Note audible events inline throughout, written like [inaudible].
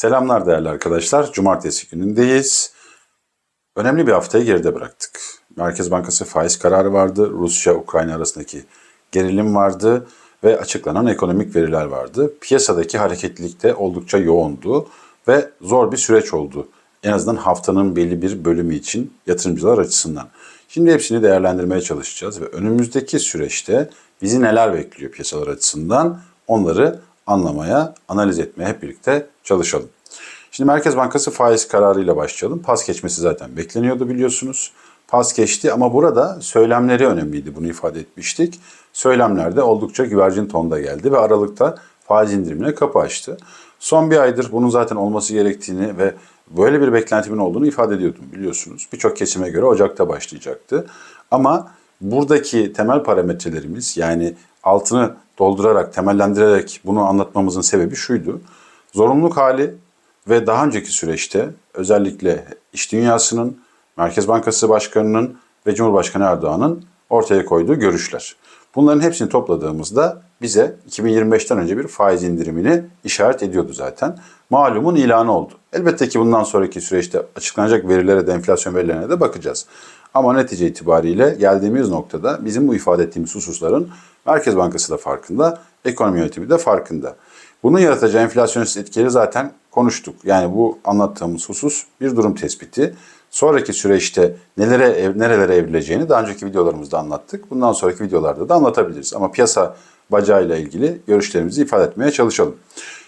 Selamlar değerli arkadaşlar. Cumartesi günündeyiz. Önemli bir haftayı geride bıraktık. Merkez Bankası faiz kararı vardı. Rusya-Ukrayna arasındaki gerilim vardı ve açıklanan ekonomik veriler vardı. Piyasadaki hareketlilik de oldukça yoğundu ve zor bir süreç oldu. En azından haftanın belli bir bölümü için yatırımcılar açısından. Şimdi hepsini değerlendirmeye çalışacağız ve önümüzdeki süreçte bizi neler bekliyor piyasalar açısından onları anlamaya, analiz etmeye hep birlikte çalışalım. Şimdi Merkez Bankası faiz kararıyla başlayalım. Pas geçmesi zaten bekleniyordu biliyorsunuz. Pas geçti ama burada söylemleri önemliydi. Bunu ifade etmiştik. Söylemlerde oldukça güvercin tonda geldi ve Aralık'ta faiz indirimine kapı açtı. Son bir aydır bunun zaten olması gerektiğini ve böyle bir beklentimin olduğunu ifade ediyordum biliyorsunuz. Birçok kesime göre Ocak'ta başlayacaktı. Ama buradaki temel parametrelerimiz yani altını doldurarak, temellendirerek bunu anlatmamızın sebebi şuydu. Zorunluluk hali ve daha önceki süreçte özellikle iş dünyasının, Merkez Bankası Başkanı'nın ve Cumhurbaşkanı Erdoğan'ın ortaya koyduğu görüşler. Bunların hepsini topladığımızda bize 2025'ten önce bir faiz indirimini işaret ediyordu zaten. Malumun ilanı oldu. Elbette ki bundan sonraki süreçte açıklanacak verilere de enflasyon verilerine de bakacağız. Ama netice itibariyle geldiğimiz noktada bizim bu ifade ettiğimiz hususların Merkez Bankası da farkında, ekonomi yönetimi de farkında. Bunun yaratacağı enflasyonist etkileri zaten konuştuk. Yani bu anlattığımız husus bir durum tespiti. Sonraki süreçte nelere nerelere evrileceğini daha önceki videolarımızda anlattık. Bundan sonraki videolarda da anlatabiliriz. Ama piyasa bacağıyla ilgili görüşlerimizi ifade etmeye çalışalım.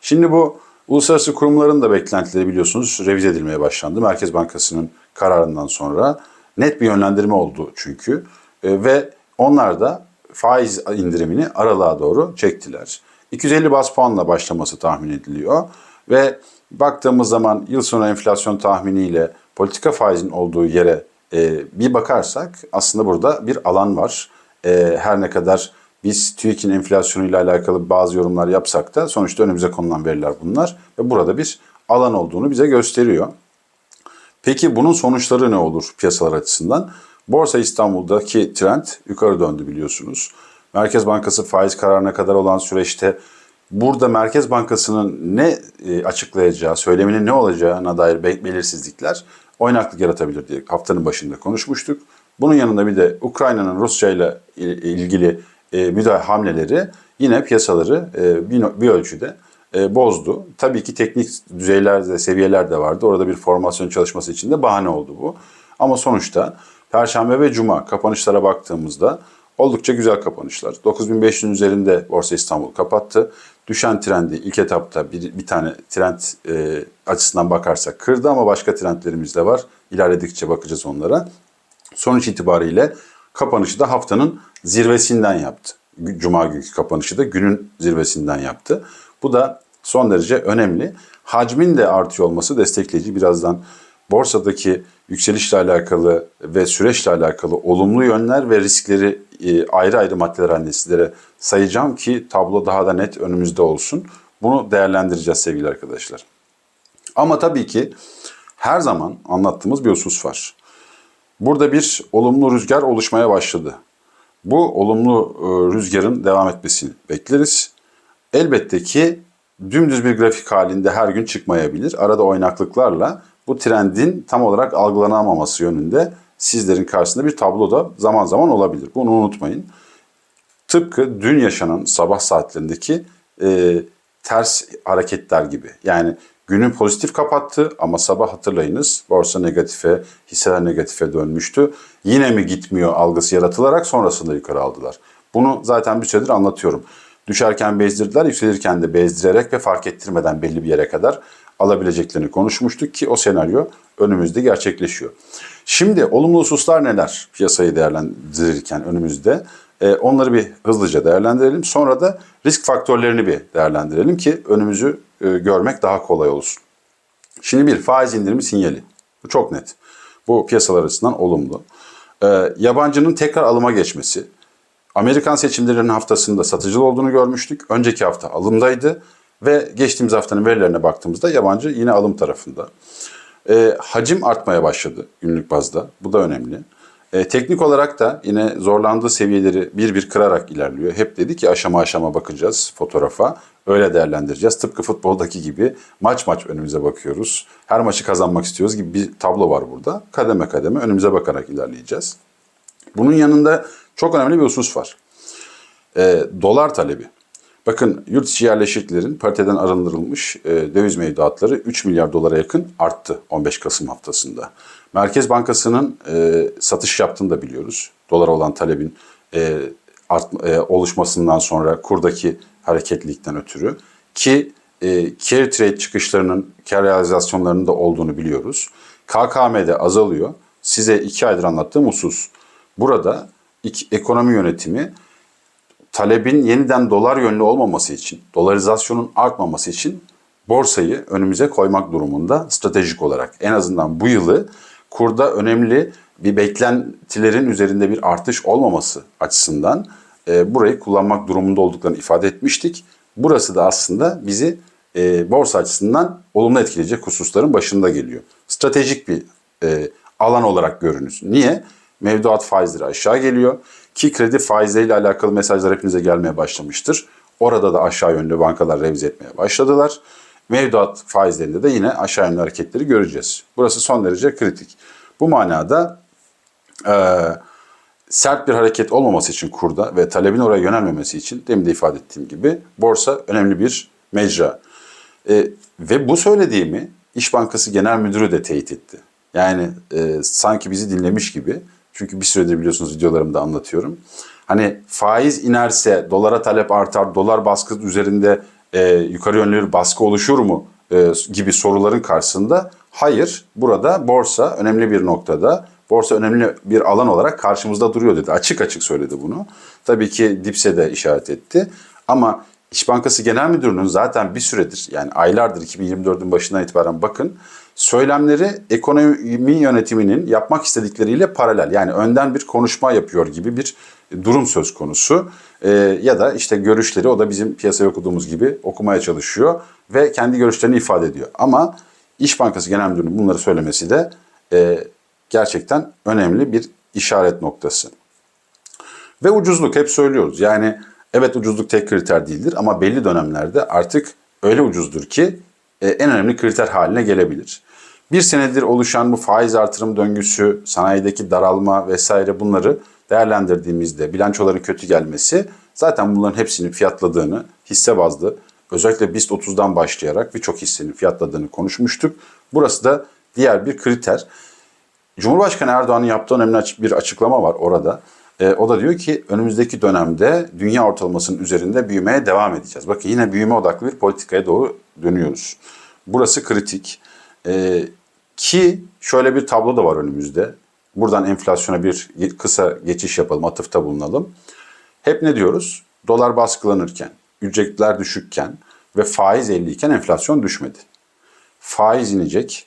Şimdi bu uluslararası kurumların da beklentileri biliyorsunuz revize edilmeye başlandı. Merkez Bankası'nın kararından sonra net bir yönlendirme oldu çünkü. E, ve onlar da faiz indirimini aralığa doğru çektiler. 250 bas puanla başlaması tahmin ediliyor ve baktığımız zaman yıl sonu enflasyon tahminiyle politika faizin olduğu yere e, bir bakarsak aslında burada bir alan var. E, her ne kadar biz TÜİK'in enflasyonuyla alakalı bazı yorumlar yapsak da sonuçta önümüze konulan veriler bunlar ve burada bir alan olduğunu bize gösteriyor. Peki bunun sonuçları ne olur piyasalar açısından? Borsa İstanbul'daki trend yukarı döndü biliyorsunuz. Merkez Bankası faiz kararına kadar olan süreçte burada Merkez Bankası'nın ne e, açıklayacağı, söyleminin ne olacağına dair belirsizlikler oynaklık yaratabilir diye haftanın başında konuşmuştuk. Bunun yanında bir de Ukrayna'nın Rusya ile ilgili e, müdahale hamleleri yine piyasaları e, bir, bir ölçüde e, bozdu. Tabii ki teknik düzeylerde, seviyeler de vardı. Orada bir formasyon çalışması için de bahane oldu bu. Ama sonuçta Perşembe ve Cuma kapanışlara baktığımızda oldukça güzel kapanışlar. 9500'ün üzerinde Borsa İstanbul kapattı. Düşen trendi ilk etapta bir, bir tane trend e, açısından bakarsak kırdı ama başka trendlerimiz de var. İlerledikçe bakacağız onlara. Sonuç itibariyle kapanışı da haftanın zirvesinden yaptı. Cuma günkü kapanışı da günün zirvesinden yaptı. Bu da son derece önemli. Hacmin de artıyor olması destekleyici. Birazdan borsadaki yükselişle alakalı ve süreçle alakalı olumlu yönler ve riskleri e, ayrı ayrı maddeler halinde sizlere sayacağım ki tablo daha da net önümüzde olsun. Bunu değerlendireceğiz sevgili arkadaşlar. Ama tabii ki her zaman anlattığımız bir husus var. Burada bir olumlu rüzgar oluşmaya başladı. Bu olumlu e, rüzgarın devam etmesini bekleriz. Elbette ki dümdüz bir grafik halinde her gün çıkmayabilir. Arada oynaklıklarla bu trendin tam olarak algılanamaması yönünde sizlerin karşısında bir tablo da zaman zaman olabilir. Bunu unutmayın. Tıpkı dün yaşanan sabah saatlerindeki e, ters hareketler gibi. Yani günü pozitif kapattı ama sabah hatırlayınız borsa negatife, hisseler negatife dönmüştü. Yine mi gitmiyor algısı yaratılarak sonrasında yukarı aldılar. Bunu zaten bir süredir anlatıyorum. Düşerken bezdirdiler, yükselirken de bezdirerek ve fark ettirmeden belli bir yere kadar alabileceklerini konuşmuştuk ki o senaryo önümüzde gerçekleşiyor. Şimdi olumlu hususlar neler piyasayı değerlendirirken önümüzde? Ee, onları bir hızlıca değerlendirelim. Sonra da risk faktörlerini bir değerlendirelim ki önümüzü e, görmek daha kolay olsun. Şimdi bir faiz indirimi sinyali. Bu çok net. Bu piyasalar açısından olumlu. Ee, yabancının tekrar alıma geçmesi. Amerikan seçimlerinin haftasında satıcılı olduğunu görmüştük. Önceki hafta alımdaydı ve geçtiğimiz haftanın verilerine baktığımızda yabancı yine alım tarafında. E, hacim artmaya başladı günlük bazda. Bu da önemli. E, teknik olarak da yine zorlandığı seviyeleri bir bir kırarak ilerliyor. Hep dedi ki aşama aşama bakacağız fotoğrafa. Öyle değerlendireceğiz. Tıpkı futboldaki gibi maç maç önümüze bakıyoruz. Her maçı kazanmak istiyoruz gibi bir tablo var burada. Kademe kademe önümüze bakarak ilerleyeceğiz. Bunun yanında çok önemli bir husus var. E, dolar talebi. Bakın yurt içi yerleşiklerin pariteden arındırılmış e, döviz mevduatları 3 milyar dolara yakın arttı 15 Kasım haftasında. Merkez Bankası'nın e, satış yaptığını da biliyoruz. Dolara olan talebin e, art, e, oluşmasından sonra kurdaki hareketlilikten ötürü ki e, carry trade çıkışlarının, kar realizasyonlarının da olduğunu biliyoruz. KKM'de azalıyor. Size iki aydır anlattığım husus. Burada iki, ekonomi yönetimi talebin yeniden dolar yönlü olmaması için, dolarizasyonun artmaması için borsayı önümüze koymak durumunda stratejik olarak. En azından bu yılı kurda önemli bir beklentilerin üzerinde bir artış olmaması açısından e, burayı kullanmak durumunda olduklarını ifade etmiştik. Burası da aslında bizi e, borsa açısından olumlu etkileyecek hususların başında geliyor. Stratejik bir e, alan olarak görünüz. Niye? Mevduat faizleri aşağı geliyor ki kredi faizleriyle alakalı mesajlar hepinize gelmeye başlamıştır. Orada da aşağı yönlü bankalar revize etmeye başladılar. Mevduat faizlerinde de yine aşağı yönlü hareketleri göreceğiz. Burası son derece kritik. Bu manada e, sert bir hareket olmaması için kurda ve talebin oraya yönelmemesi için demin de ifade ettiğim gibi borsa önemli bir mecra. E, ve bu söylediğimi İş Bankası Genel Müdürü de teyit etti. Yani e, sanki bizi dinlemiş gibi. Çünkü bir süredir biliyorsunuz videolarımda anlatıyorum. Hani faiz inerse dolara talep artar, dolar baskı üzerinde e, yukarı yönlü bir baskı oluşur mu e, gibi soruların karşısında hayır burada borsa önemli bir noktada borsa önemli bir alan olarak karşımızda duruyor dedi. Açık açık söyledi bunu. Tabii ki Dipse de işaret etti. Ama İş Bankası Genel Müdürü'nün zaten bir süredir yani aylardır 2024'ün başından itibaren bakın söylemleri ekonomi yönetiminin yapmak istedikleriyle paralel. Yani önden bir konuşma yapıyor gibi bir durum söz konusu. Ee, ya da işte görüşleri o da bizim piyasaya okuduğumuz gibi okumaya çalışıyor ve kendi görüşlerini ifade ediyor. Ama İş Bankası Genel Müdürü'nün bunları söylemesi de e, gerçekten önemli bir işaret noktası. Ve ucuzluk hep söylüyoruz. Yani evet ucuzluk tek kriter değildir ama belli dönemlerde artık öyle ucuzdur ki e, en önemli kriter haline gelebilir. Bir senedir oluşan bu faiz artırım döngüsü, sanayideki daralma vesaire bunları değerlendirdiğimizde bilançoların kötü gelmesi zaten bunların hepsini fiyatladığını hisse bazlı özellikle BIST 30'dan başlayarak birçok hissenin fiyatladığını konuşmuştuk. Burası da diğer bir kriter. Cumhurbaşkanı Erdoğan'ın yaptığı önemli bir açıklama var orada. E, o da diyor ki önümüzdeki dönemde dünya ortalamasının üzerinde büyümeye devam edeceğiz. Bakın yine büyüme odaklı bir politikaya doğru dönüyoruz. Burası kritik. E, ki şöyle bir tablo da var önümüzde. Buradan enflasyona bir kısa geçiş yapalım, atıfta bulunalım. Hep ne diyoruz? Dolar baskılanırken, ücretler düşükken ve faiz 50 iken enflasyon düşmedi. Faiz inecek,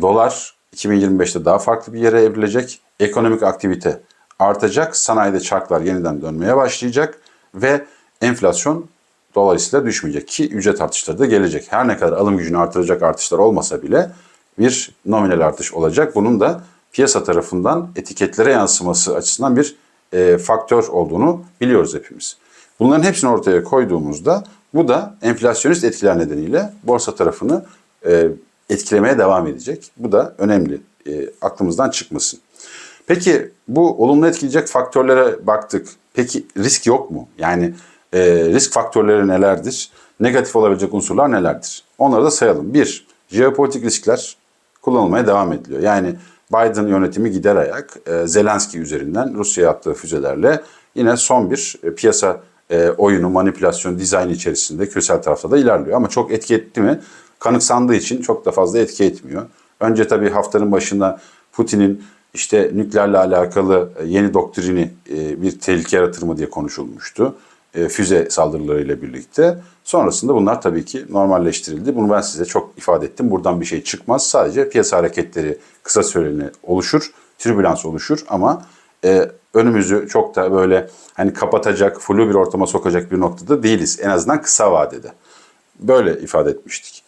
dolar 2025'te daha farklı bir yere evrilecek, ekonomik aktivite artacak, sanayide çarklar yeniden dönmeye başlayacak ve enflasyon dolayısıyla düşmeyecek ki ücret artışları da gelecek. Her ne kadar alım gücünü artıracak artışlar olmasa bile bir nominal artış olacak. Bunun da piyasa tarafından etiketlere yansıması açısından bir e, faktör olduğunu biliyoruz hepimiz. Bunların hepsini ortaya koyduğumuzda bu da enflasyonist etkiler nedeniyle borsa tarafını e, etkilemeye devam edecek. Bu da önemli. E, aklımızdan çıkmasın. Peki bu olumlu etkileyecek faktörlere baktık. Peki risk yok mu? Yani e, risk faktörleri nelerdir? Negatif olabilecek unsurlar nelerdir? Onları da sayalım. Bir, jeopolitik riskler kullanılmaya devam ediliyor. Yani Biden yönetimi gider ayak e, Zelenski üzerinden Rusya yaptığı füzelerle yine son bir e, piyasa e, oyunu, manipülasyon, dizayn içerisinde küresel tarafta da ilerliyor. Ama çok etki etti mi? Kanıksandığı için çok da fazla etki etmiyor. Önce tabii haftanın başında Putin'in işte nükleerle alakalı yeni doktrini bir tehlike yaratır mı diye konuşulmuştu. Füze saldırılarıyla birlikte. Sonrasında bunlar tabii ki normalleştirildi. Bunu ben size çok ifade ettim. Buradan bir şey çıkmaz. Sadece piyasa hareketleri kısa süreli oluşur. Tribülans oluşur ama e, önümüzü çok da böyle hani kapatacak, flu bir ortama sokacak bir noktada değiliz. En azından kısa vadede. Böyle ifade etmiştik.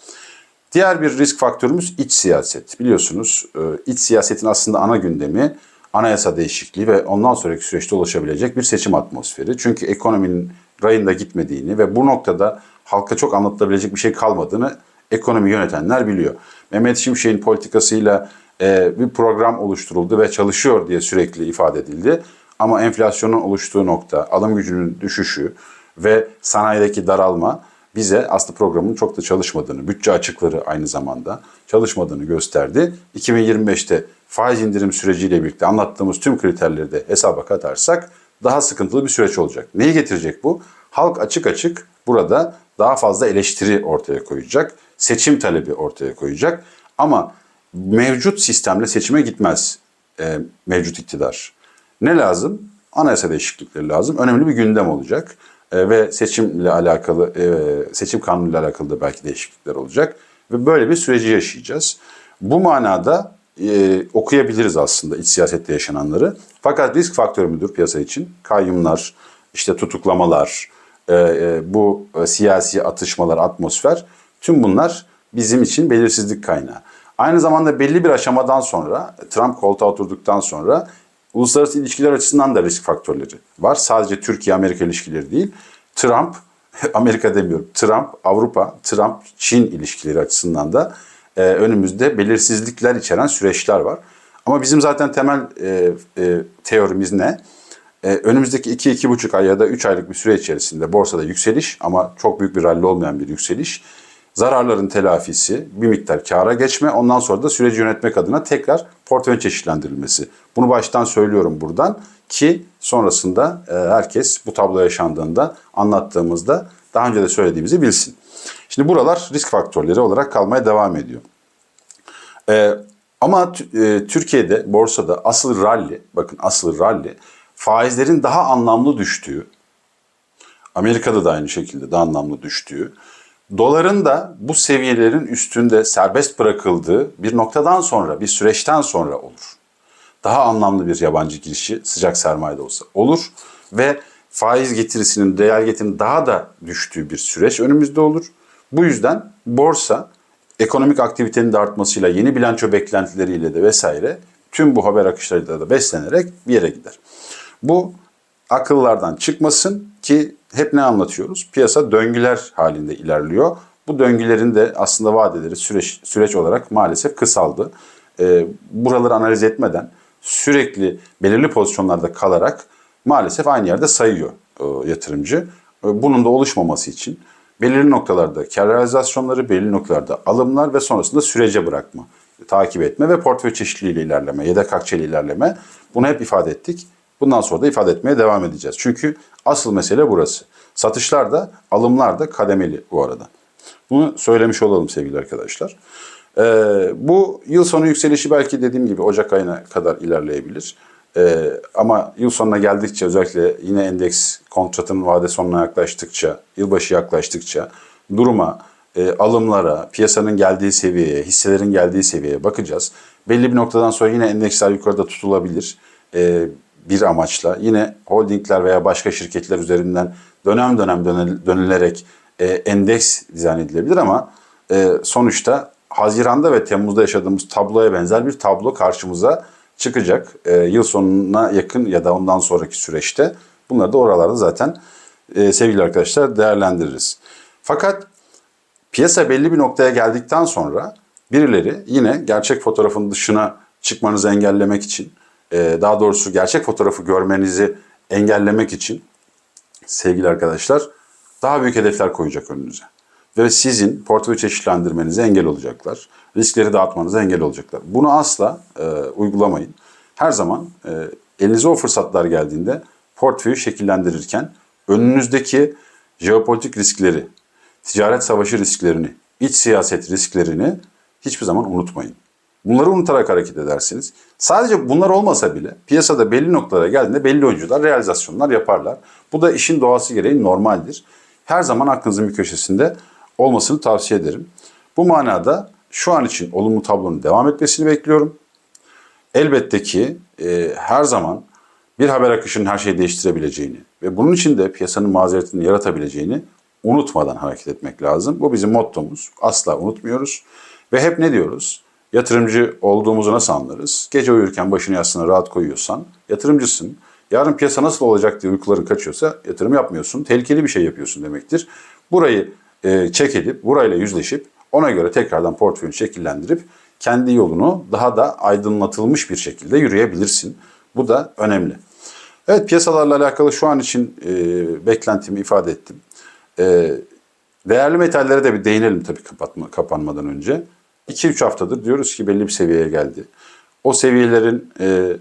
Diğer bir risk faktörümüz iç siyaset. Biliyorsunuz e, iç siyasetin aslında ana gündemi anayasa değişikliği ve ondan sonraki süreçte ulaşabilecek bir seçim atmosferi. Çünkü ekonominin rayında gitmediğini ve bu noktada halka çok anlatılabilecek bir şey kalmadığını ekonomi yönetenler biliyor. Mehmet Şimşek'in politikasıyla e, bir program oluşturuldu ve çalışıyor diye sürekli ifade edildi. Ama enflasyonun oluştuğu nokta, alım gücünün düşüşü ve sanayideki daralma bize aslında programın çok da çalışmadığını, bütçe açıkları aynı zamanda çalışmadığını gösterdi. 2025'te faiz indirim süreciyle birlikte anlattığımız tüm kriterleri de hesaba katarsak daha sıkıntılı bir süreç olacak. Neyi getirecek bu? Halk açık açık burada daha fazla eleştiri ortaya koyacak, seçim talebi ortaya koyacak ama mevcut sistemle seçime gitmez e, mevcut iktidar. Ne lazım? Anayasa değişiklikleri lazım. Önemli bir gündem olacak. E, ve seçimle alakalı, e, seçim kanunuyla alakalı da belki değişiklikler olacak. Ve böyle bir süreci yaşayacağız. Bu manada e, okuyabiliriz aslında iç siyasette yaşananları. Fakat risk faktörü müdür piyasa için? Kayyumlar, işte tutuklamalar, e, e, bu e, siyasi atışmalar, atmosfer tüm bunlar bizim için belirsizlik kaynağı. Aynı zamanda belli bir aşamadan sonra Trump koltuğa oturduktan sonra uluslararası ilişkiler açısından da risk faktörleri var. Sadece Türkiye-Amerika ilişkileri değil. Trump, [laughs] Amerika demiyorum, Trump, Avrupa, Trump, Çin ilişkileri açısından da e, önümüzde belirsizlikler içeren süreçler var. Ama bizim zaten temel e, e, teorimiz ne? E, önümüzdeki 2-2,5 ay ya da 3 aylık bir süre içerisinde borsada yükseliş ama çok büyük bir rally olmayan bir yükseliş. Zararların telafisi, bir miktar kâra geçme, ondan sonra da süreci yönetmek adına tekrar portföy çeşitlendirilmesi. Bunu baştan söylüyorum buradan ki sonrasında e, herkes bu tablo yaşandığında anlattığımızda daha önce de söylediğimizi bilsin. Şimdi buralar risk faktörleri olarak kalmaya devam ediyor. E, ama e, Türkiye'de borsada asıl rally, bakın asıl rally faizlerin daha anlamlı düştüğü, Amerika'da da aynı şekilde daha anlamlı düştüğü, doların da bu seviyelerin üstünde serbest bırakıldığı bir noktadan sonra, bir süreçten sonra olur. Daha anlamlı bir yabancı girişi sıcak sermayede olsa olur ve faiz getirisinin, değer getirinin daha da düştüğü bir süreç önümüzde olur. Bu yüzden borsa ekonomik aktivitenin de artmasıyla, yeni bilanço beklentileriyle de vesaire tüm bu haber akışlarıyla da beslenerek bir yere gider. Bu akıllardan çıkmasın ki hep ne anlatıyoruz? Piyasa döngüler halinde ilerliyor. Bu döngülerin de aslında vadeleri süreç, süreç olarak maalesef kısaldı. Ee, buraları analiz etmeden sürekli belirli pozisyonlarda kalarak maalesef aynı yerde sayıyor e, yatırımcı. E, bunun da oluşmaması için belirli noktalarda kar realizasyonları, belirli noktalarda alımlar ve sonrasında sürece bırakma, takip etme ve portföy çeşitliliğiyle ilerleme, yedek akçeli ilerleme. Bunu hep ifade ettik. Bundan sonra da ifade etmeye devam edeceğiz. Çünkü asıl mesele burası. Satışlar da alımlar da kademeli bu arada. Bunu söylemiş olalım sevgili arkadaşlar. Ee, bu yıl sonu yükselişi belki dediğim gibi Ocak ayına kadar ilerleyebilir. Ee, ama yıl sonuna geldikçe özellikle yine endeks kontratının vade sonuna yaklaştıkça, yılbaşı yaklaştıkça duruma, e, alımlara, piyasanın geldiği seviyeye, hisselerin geldiği seviyeye bakacağız. Belli bir noktadan sonra yine endeksler yukarıda tutulabilir. Ee, bir amaçla yine holdingler veya başka şirketler üzerinden dönem dönem dönülerek e, endeks dizayn edilebilir ama e, sonuçta Haziran'da ve Temmuz'da yaşadığımız tabloya benzer bir tablo karşımıza çıkacak. E, yıl sonuna yakın ya da ondan sonraki süreçte bunları da oralarda zaten e, sevgili arkadaşlar değerlendiririz. Fakat piyasa belli bir noktaya geldikten sonra birileri yine gerçek fotoğrafın dışına çıkmanızı engellemek için daha doğrusu gerçek fotoğrafı görmenizi engellemek için sevgili arkadaşlar daha büyük hedefler koyacak önünüze. Ve sizin portföy çeşitlendirmenize engel olacaklar. Riskleri dağıtmanıza engel olacaklar. Bunu asla e, uygulamayın. Her zaman e, elinize o fırsatlar geldiğinde portföyü şekillendirirken önünüzdeki jeopolitik riskleri, ticaret savaşı risklerini, iç siyaset risklerini hiçbir zaman unutmayın. Bunları unutarak hareket edersiniz. Sadece bunlar olmasa bile piyasada belli noktalara geldiğinde belli oyuncular realizasyonlar yaparlar. Bu da işin doğası gereği normaldir. Her zaman aklınızın bir köşesinde olmasını tavsiye ederim. Bu manada şu an için olumlu tablonun devam etmesini bekliyorum. Elbette ki e, her zaman bir haber akışının her şeyi değiştirebileceğini ve bunun için de piyasanın mazeretini yaratabileceğini unutmadan hareket etmek lazım. Bu bizim mottomuz. Asla unutmuyoruz. Ve hep ne diyoruz? Yatırımcı olduğumuzu nasıl anlarız? Gece uyurken başını yastığına rahat koyuyorsan yatırımcısın. Yarın piyasa nasıl olacak diye uykuların kaçıyorsa yatırım yapmıyorsun. Tehlikeli bir şey yapıyorsun demektir. Burayı e, çek edip, burayla yüzleşip ona göre tekrardan portföyünü şekillendirip kendi yolunu daha da aydınlatılmış bir şekilde yürüyebilirsin. Bu da önemli. Evet piyasalarla alakalı şu an için e, beklentimi ifade ettim. E, değerli metallere de bir değinelim tabii kapatma, kapanmadan önce. 2-3 haftadır diyoruz ki belli bir seviyeye geldi. O seviyelerin e,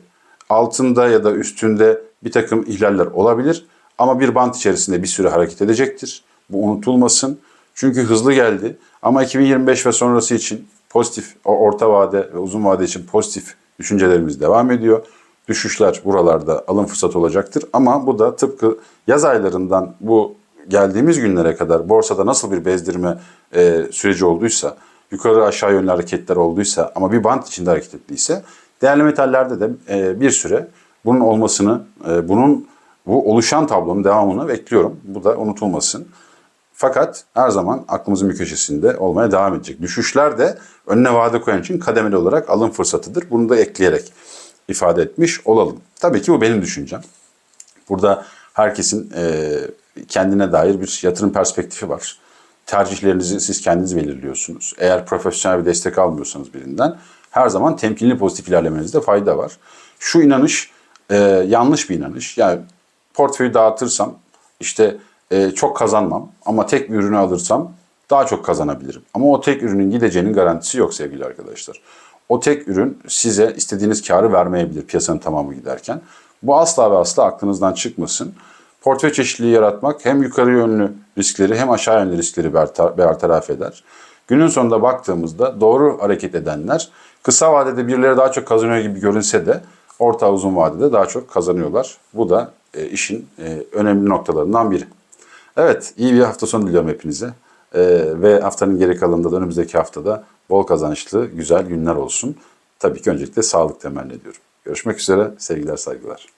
altında ya da üstünde bir takım ihlaller olabilir. Ama bir bant içerisinde bir süre hareket edecektir. Bu unutulmasın. Çünkü hızlı geldi. Ama 2025 ve sonrası için pozitif, orta vade ve uzun vade için pozitif düşüncelerimiz devam ediyor. Düşüşler buralarda alım fırsatı olacaktır. Ama bu da tıpkı yaz aylarından bu geldiğimiz günlere kadar borsada nasıl bir bezdirme e, süreci olduysa, yukarı aşağı yönlü hareketler olduysa ama bir bant içinde hareket ettiyse değerli metallerde de e, bir süre bunun olmasını, e, bunun bu oluşan tablonun devamını bekliyorum. Bu da unutulmasın. Fakat her zaman aklımızın bir köşesinde olmaya devam edecek. Düşüşler de önüne vade koyan için kademeli olarak alım fırsatıdır. Bunu da ekleyerek ifade etmiş olalım. Tabii ki bu benim düşüncem. Burada herkesin e, kendine dair bir yatırım perspektifi var. Tercihlerinizi siz kendiniz belirliyorsunuz. Eğer profesyonel bir destek almıyorsanız birinden her zaman temkinli pozitif ilerlemenizde fayda var. Şu inanış e, yanlış bir inanış. Yani portföyü dağıtırsam işte e, çok kazanmam ama tek bir ürünü alırsam daha çok kazanabilirim. Ama o tek ürünün gideceğinin garantisi yok sevgili arkadaşlar. O tek ürün size istediğiniz karı vermeyebilir piyasanın tamamı giderken. Bu asla ve asla aklınızdan çıkmasın. Portföy çeşitliliği yaratmak hem yukarı yönlü riskleri hem aşağı yönlü riskleri bertar- bertaraf eder. Günün sonunda baktığımızda doğru hareket edenler kısa vadede birileri daha çok kazanıyor gibi görünse de orta uzun vadede daha çok kazanıyorlar. Bu da e, işin e, önemli noktalarından biri. Evet, iyi bir hafta sonu diliyorum hepinize. E, ve haftanın geri kalanında da önümüzdeki haftada bol kazançlı, güzel günler olsun. Tabii ki öncelikle sağlık temenni ediyorum. Görüşmek üzere, sevgiler, saygılar.